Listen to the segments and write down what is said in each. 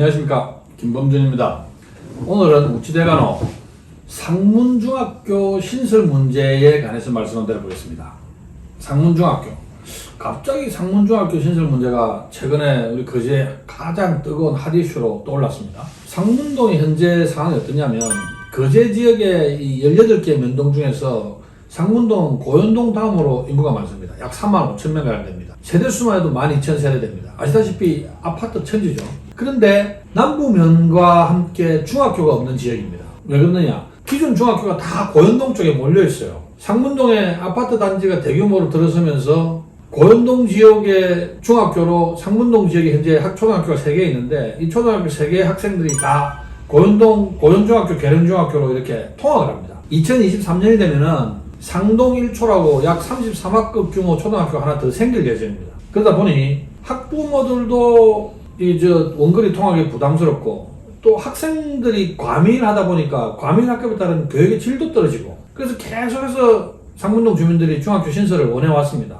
안녕하십니까 김범준입니다. 오늘은 우치대간호 상문중학교 신설 문제에 관해서 말씀을 드려보겠습니다. 상문중학교 갑자기 상문중학교 신설 문제가 최근에 우리 거제에 가장 뜨거운 핫 이슈로 떠올랐습니다. 상문동의 현재 상황이 어떠냐면 거제 지역의 이 18개 면동 중에서 상문동 고현동 다음으로 인구가 많습니다. 약 3만 5천 명 가량 됩니다. 세대 수만 해도 12,000세대 됩니다. 아시다시피 아파트 천지죠. 그런데 남부면과 함께 중학교가 없는 지역입니다. 왜 그러느냐? 기존 중학교가 다 고현동 쪽에 몰려 있어요. 상문동에 아파트 단지가 대규모로 들어서면서 고현동 지역의 중학교로 상문동 지역에 현재 학 초등학교가 3개 있는데 이 초등학교 3개의 학생들이 다 고현동 고현중학교 계룡중학교로 이렇게 통학을 합니다. 2023년이 되면은 상동 1초라고 약 33학급 규모 초등학교 하나 더 생길 예정입니다. 그러다 보니 학부모들도 이 저 원거리 통학이 부담스럽고 또 학생들이 과민하다 보니까 과민 학급에 따른 교육의 질도 떨어지고 그래서 계속해서 상문동 주민들이 중학교 신설을 원해 왔습니다.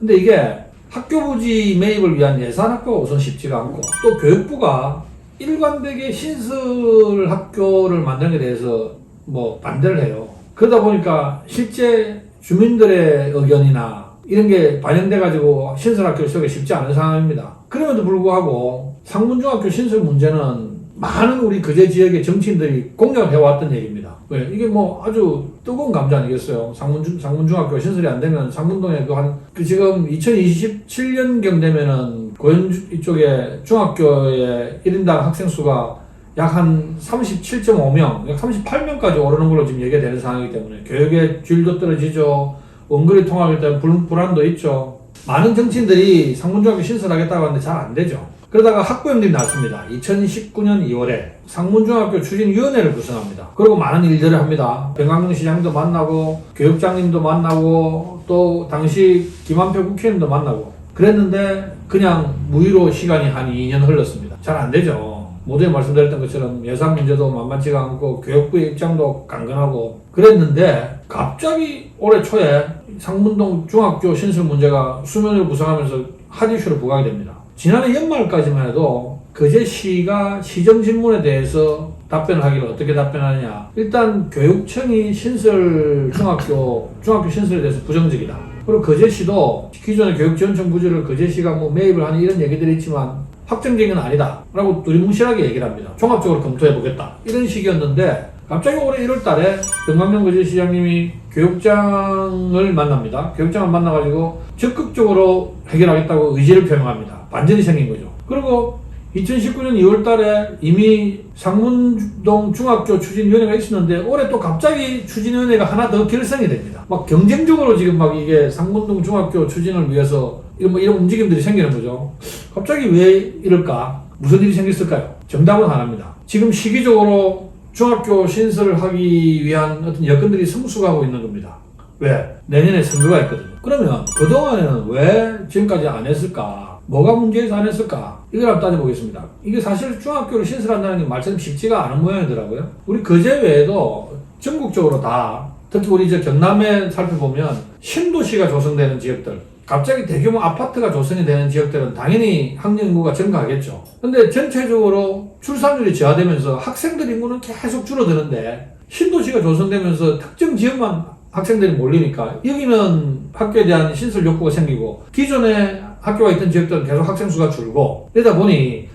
근데 이게 학교 부지 매입을 위한 예산 확보가 우선 쉽지가 않고 또 교육부가 일관되게 신설 학교를 만드는 데 대해서 뭐 반대를 해요. 그러다 보니까 실제 주민들의 의견이나 이런 게 반영돼 가지고 신설 학교를 세우기 쉽지 않은 상황입니다. 그럼에도 불구하고 상문중학교 신설 문제는 많은 우리 그제 지역의 정치인들이 공략을 해왔던 얘기입니다. 왜? 이게 뭐 아주 뜨거운 감자 아니겠어요? 상문중, 상문중학교 신설이 안 되면 상문동에 그 한, 그 지금 2027년경 되면은 고현 이쪽에 중학교의 1인당 학생 수가 약 한 37.5명, 약 38명까지 오르는 걸로 지금 얘기가 되는 상황이기 때문에 교육의 질도 떨어지죠. 원거리 통학에 대한 불, 불안도 있죠. 많은 정치인들이 상문중학교 신설하겠다고 하는데 잘 안 되죠. 그러다가 학부형들이 나왔습니다. 2019년 2월에 상문중학교 추진위원회를 구성합니다. 그리고 많은 일들을 합니다. 병강용 시장도 만나고 교육장님도 만나고 또 당시 김한표 국회의원도 만나고 그랬는데 그냥 무의로 시간이 한 2년 흘렀습니다. 잘 안 되죠. 모두에 말씀드렸던 것처럼 예산 문제도 만만치가 않고 교육부의 입장도 강건하고 그랬는데 갑자기 올해 초에 상문동 중학교 신설 문제가 수면을 부상하면서 핫 이슈로 부각이 됩니다. 지난해 연말까지만 해도 거제시가 시정 질문에 대해서 답변을 하기를 어떻게 답변하느냐. 일단 교육청이 신설 중학교 중학교 신설에 대해서 부정적이다. 그리고 거제시도 기존의 교육지원청 부지를 거제시가 뭐 매입을 하는 이런 얘기들이 있지만 확정적인 건 아니다. 라고 두리뭉실하게 얘기를 합니다. 종합적으로 검토해 보겠다. 이런 식이었는데 갑자기 올해 1월 달에 병광명 거제시장님이 교육장을 만납니다. 교육장을 만나가지고 적극적으로 해결하겠다고 의지를 표명합니다. 반전이 생긴 거죠. 그리고 2019년 2월 달에 이미 상문동 중학교 추진위원회가 있었는데 올해 또 갑자기 추진위원회가 하나 더 결성이 됩니다. 막 경쟁적으로 지금 막 이게 상문동 중학교 추진을 위해서 이런, 뭐 이런 움직임들이 생기는 거죠. 갑자기 왜 이럴까? 무슨 일이 생겼을까요? 정답은 하나입니다. 지금 시기적으로 중학교 신설을 하기 위한 어떤 여건들이 성숙하고 있는 겁니다. 왜? 내년에 선거가 있거든요. 그러면 그동안에는 왜 지금까지 안 했을까? 뭐가 문제에서 안 했을까? 이걸 한번 따져보겠습니다. 이게 사실 중학교를 신설한다는 게 말처럼 쉽지가 않은 모양이더라고요. 우리 거제 외에도 전국적으로 다 특히 우리 저 경남에 살펴보면 신도시가 조성되는 지역들 갑자기 대규모 아파트가 조성이 되는 지역들은 당연히 학령 인구가 증가하겠죠. 근데 전체적으로 출산율이 저하되면서 학생들 인구는 계속 줄어드는데 신도시가 조성되면서 특정 지역만 학생들이 몰리니까 여기는 학교에 대한 신설 욕구가 생기고 기존에 학교가 있던 지역들은 계속 학생 수가 줄고 이러다 보니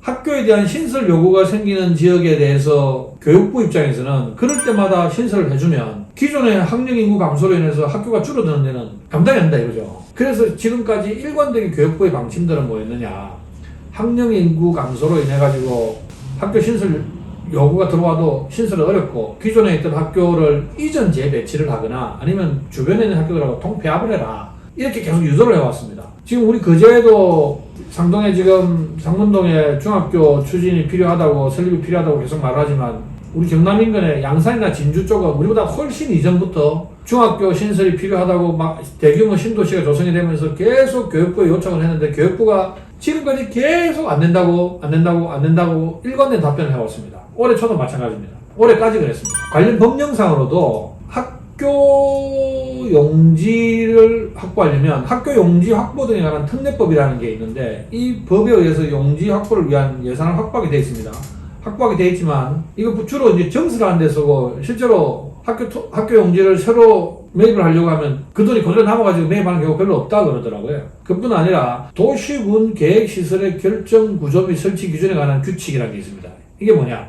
학교에 대한 신설 요구가 생기는 지역에 대해서 교육부 입장에서는 그럴 때마다 신설을 해주면 기존의 학령 인구 감소로 인해서 학교가 줄어드는 데는 감당이 안 된다 이거죠. 그래서 지금까지 일관되게 교육부의 방침들은 뭐였느냐. 학령 인구 감소로 인해 가지고 학교 신설 요구가 들어와도 신설은 어렵고 기존에 있던 학교를 이전 재배치를 하거나 아니면 주변에 있는 학교들하고 통폐합을 해라. 이렇게 계속 유도를 해왔습니다. 지금 우리 거제에도 상동에 지금 상문동에 중학교 추진이 필요하다고 설립이 필요하다고 계속 말하지만 우리 경남 인근의 양산이나 진주 쪽은 우리보다 훨씬 이전부터 중학교 신설이 필요하다고 막 대규모 신도시가 조성이 되면서 계속 교육부에 요청을 했는데 교육부가 지금까지 계속 안 된다고 안 된다고 안 된다고 일관된 답변을 해왔습니다. 올해 초도 마찬가지입니다. 올해까지 그랬습니다. 관련 법령상으로도 학교 용지를 확보하려면 학교 용지 확보 등에 관한 특례법이라는 게 있는데 이 법에 의해서 용지 확보를 위한 예산을 확보하게 되어 있습니다. 확보하게 되어 있지만 이거 주로 이제 정수라는 데 쓰고 실제로 학교 토- 학교 용지를 새로 매입을 하려고 하면 그 돈이 그대로 남아가지고 매입하는 경우가 별로 없다 그러더라고요. 그뿐 아니라 도시군 계획시설의 결정 구조 및 설치 기준에 관한 규칙이라는 게 있습니다. 이게 뭐냐?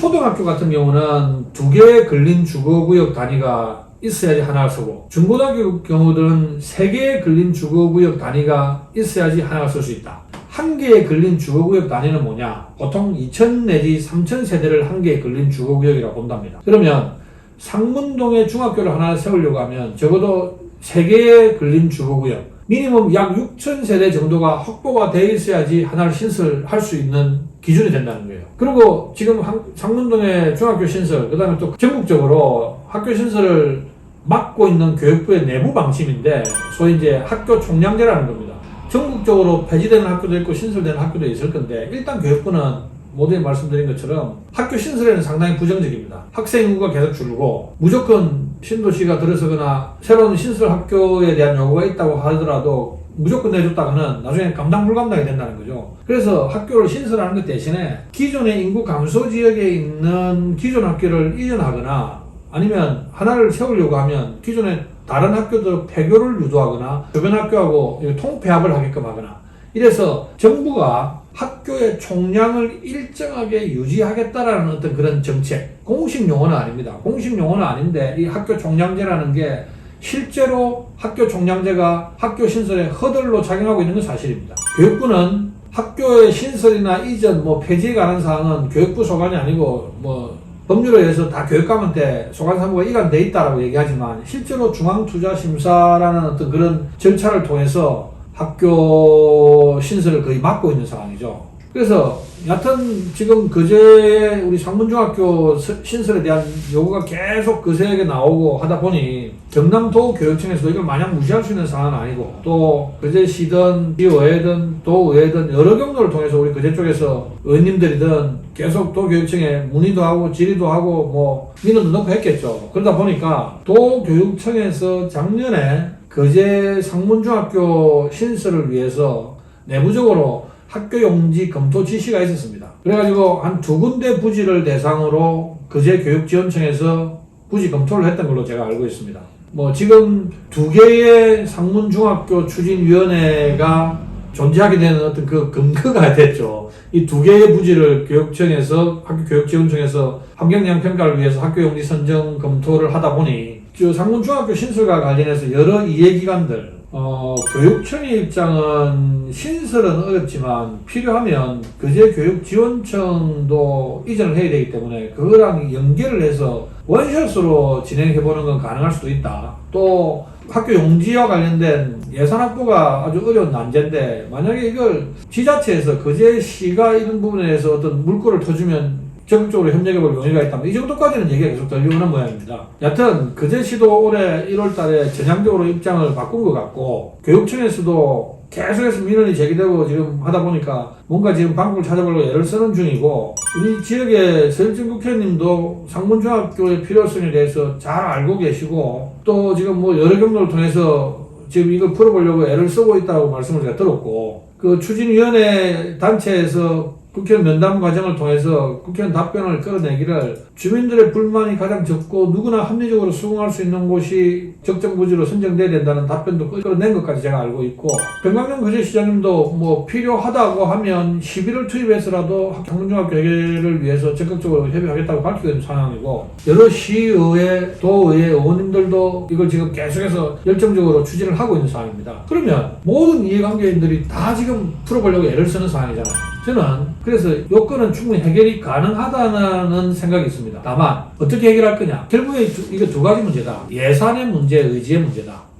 초등학교 같은 경우는 두 개의 근린 주거구역 단위가 있어야지 하나가 서고 중고등학교 경우들은 세 개의 근린 주거구역 단위가 있어야지 하나가 쓸수 있다. 한 개의 근린 주거구역 단위는 뭐냐? 보통 2천 내지 3천 세대를 한 개의 근린 주거구역이라고 본답니다. 그러면 상문동에 중학교를 하나 세우려고 하면 적어도 세 개의 근린 주거구역, 미니멈 약 6천 세대 정도가 확보가 돼 있어야지 하나를 신설할 수 있는 기준이 된다는 거예요. 그리고 지금 한- 상문동의 중학교 신설, 그 다음에 또 전국적으로 학교 신설을 맡고 있는 교육부의 내부 방침인데, 소위 이제 학교 총량제라는 겁니다. 전국적으로 폐지되는 학교도 있고 신설되는 학교도 있을 건데, 일단 교육부는 모두에 말씀드린 것처럼 학교 신설에는 상당히 부정적입니다. 학생 인구가 계속 줄고 무조건 신도시가 들어서거나 새로운 신설 학교에 대한 요구가 있다고 하더라도 무조건 내줬다가는 나중에 감당 불감당이 된다는 거죠. 그래서 학교를 신설하는 것 대신에 기존의 인구 감소 지역에 있는 기존 학교를 이전하거나 아니면 하나를 세우려고 하면 기존의 다른 학교들 폐교를 유도하거나 주변 학교하고 통폐합을 하게끔 하거나 이래서 정부가 학교의 총량을 일정하게 유지하겠다라는 어떤 그런 정책 공식 용어는 아닙니다. 공식 용어는 아닌데 이 학교 총량제라는 게 실제로 학교 총량제가 학교 신설의 허들로 작용하고 있는 건 사실입니다. 교육부는 학교의 신설이나 이전 뭐 폐지에 관한 사항은 교육부 소관이 아니고 뭐 법률에 의해서 다 교육감한테 소관 사무가 이관돼 있다라고 얘기하지만 실제로 중앙투자심사라는 어떤 그런 절차를 통해서 학교 신설을 거의 맡고 있는 상황이죠. 그래서 여하튼 지금 그제 우리 상문중학교 서- 신설에 대한 요구가 계속 거세게 나오고 하다 보니 경남도 교육청에서도 이걸 마냥 무시할 수 있는 상황은 아니고 또 그제시든 시의회든 도의회든 여러 경로를 통해서 우리 그제 쪽에서 의원님들이든 계속 도교육청에 문의도 하고 질의도 하고 뭐 민원도 넣고 했겠죠. 그러다 보니까 도교육청에서 작년에 거제 상문중학교 신설을 위해서 내부적으로 학교 용지 검토 지시가 있었습니다. 그래가지고 한 두 군데 부지를 대상으로 거제 교육지원청에서 부지 검토를 했던 걸로 제가 알고 있습니다. 뭐 지금 두 개의 상문중학교 추진위원회가 존재하게 되는 어떤 그 근거가 됐죠. 이 두 개의 부지를 교육청에서 학교 교육지원청에서 환경영 평가를 위해서 학교 용지 선정 검토를 하다 보니 저 상문중학교 신설과 관련해서 여러 이해기관들 어, 교육청의 입장은 신설은 어렵지만 필요하면 그제 교육지원청도 이전을 해야 되기 때문에 그거랑 연계를 해서 원샷으로 진행해보는 건 가능할 수도 있다. 또 학교 용지와 관련된 예산 확보가 아주 어려운 난제인데 만약에 이걸 지자체에서 그제시가 이런 부분에 대해서 어떤 물꼬를 터주면 적극적으로 협력해볼 용의가 있다면 이 정도까지는 얘기가 계속 들려오는 모양입니다. 여튼 그제 시도 올해 1월 달에 전향적으로 입장을 바꾼 것 같고 교육청에서도 계속해서 민원이 제기되고 지금 하다 보니까 뭔가 지금 방법을 찾아보려고 애를 쓰는 중이고 우리 지역의 서일진 국회의원님도 상문중학교의 필요성에 대해서 잘 알고 계시고 또 지금 뭐 여러 경로를 통해서 지금 이걸 풀어보려고 애를 쓰고 있다고 말씀을 제가 들었고 그 추진위원회 단체에서 국회의원 면담 과정을 통해서 국회의원 답변을 끌어내기를 주민들의 불만이 가장 적고 누구나 합리적으로 수긍할 수 있는 곳이 적정부지로 선정돼야 된다는 답변도 끌어낸 것까지 제가 알고 있고 병강용 거제시장님도 뭐 필요하다고 하면 시비를 투입해서라도 학문중학교 해결을 위해서 적극적으로 협의하겠다고 밝히고 있는 상황이고 여러 시의회, 도의회 의원님들도 이걸 지금 계속해서 열정적으로 추진을 하고 있는 상황입니다. 그러면 모든 이해관계인들이 다 지금 풀어보려고 애를 쓰는 상황이잖아요. 저는 그래서 요건은 충분히 해결이 가능하다는 생각이 있습니다. 다만 어떻게 해결할 거냐? 결국에 두- 이게 두 가지 문제다. 예산의 문제, 의지의 문제다.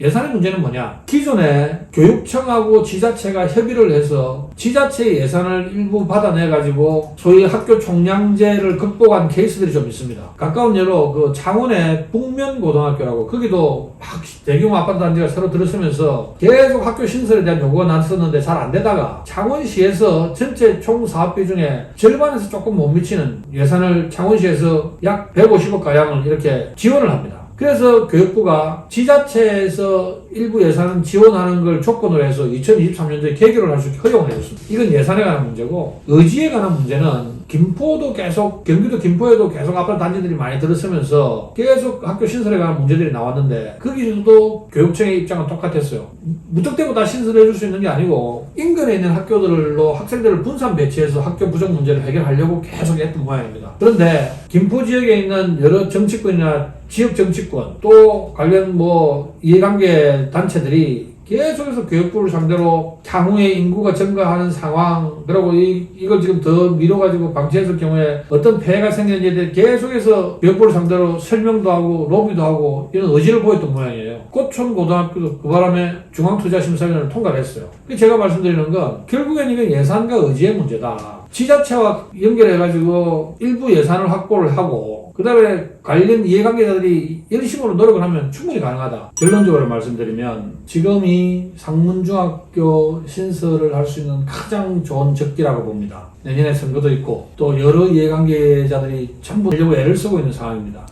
예산의 문제는 뭐냐? 기존에 교육청하고 지자체가 협의를 해서 지자체의 예산을 일부 받아내가지고 소위 학교 총량제를 극복한 케이스들이 좀 있습니다. 가까운 예로 그 창원의 북면고등학교라고 거기도 막 대규모 아파트 단지가 새로 들어서면서 계속 학교 신설에 대한 요구가 났었는데 잘 안 되다가 창원시에서 전체 총 사업비 중에 절반에서 조금 못 미치는 예산을 창원시에서 약 150억 가량을 이렇게 지원을 합니다. 그래서 교육부가 지자체에서 일부 예산을 지원하는 걸 조건으로 해서 2023년도에 개교를 할 수 있게 허용을 해줬습니다. 이건 예산에 관한 문제고 의지에 관한 문제는 김포도 계속 경기도 김포에도 계속 아파트 단지들이 많이 들어서면서 계속 학교 신설에 관한 문제들이 나왔는데 거기서도 교육청의 입장은 똑같았어요. 무턱대고 다 신설해 줄 수 있는 게 아니고 인근에 있는 학교들로 학생들을 분산 배치해서 학교 부족 문제를 해결하려고 계속 했던 모양입니다. 그런데 김포 지역에 있는 여러 정치권이나 지역 정치권 또 관련 뭐 이해관계 단체들이 계속해서 교육부를 상대로 향후에 인구가 증가하는 상황 그리고 이, 이걸 지금 더 미뤄가지고 방치했을 경우에 어떤 폐해가 생기는지에 대해 계속해서 교육부를 상대로 설명도 하고 로비도 하고 이런 의지를 보였던 모양이에요. 꽃촌 고등학교도 그 바람에 중앙투자심사위원회를 통과를 했어요. 제가 말씀드리는 건 결국엔 이건 예산과 의지의 문제다. 지자체와 연결해가지고 일부 예산을 확보를 하고 그 다음에 관련 이해관계자들이 열심으로 노력을 하면 충분히 가능하다. 결론적으로 말씀드리면 지금이 상문중학교 신설을 할 수 있는 가장 좋은 적기라고 봅니다. 내년에 선거도 있고 또 여러 이해관계자들이 전부 하려고 애를 쓰고 있는 상황입니다.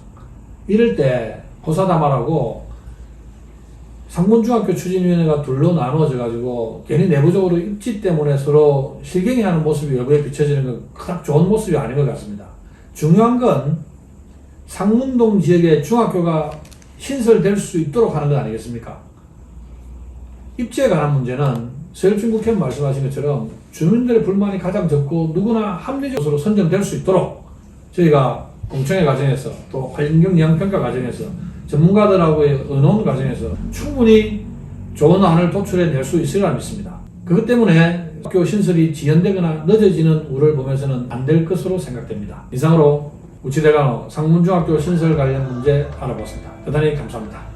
이럴 때 호사다마라고 상문중학교 추진위원회가 둘로 나누어져 가지고 괜히 내부적으로 입지 때문에 서로 실갱이하는 모습이 외부에 비춰지는 건 그닥 좋은 모습이 아닌 것 같습니다. 중요한 건 상문동 지역에 중학교가 신설될 수 있도록 하는 것 아니겠습니까? 입지에 관한 문제는 서울중 국회의원 말씀하신 것처럼 주민들의 불만이 가장 적고 누구나 합리적으로 선정될 수 있도록 저희가 공청회 과정에서 또 환경 영평가 과정에서 전문가들하고의 의논 과정에서 충분히 좋은 안을 도출해낼 수 있으리라 믿습니다. 그것 때문에 학교 신설이 지연되거나 늦어지는 우를 보면서는 안 될 것으로 생각됩니다. 이상으로 우치대강호 상문중학교 신설 관련 문제 알아봤습니다. 대단히 감사합니다.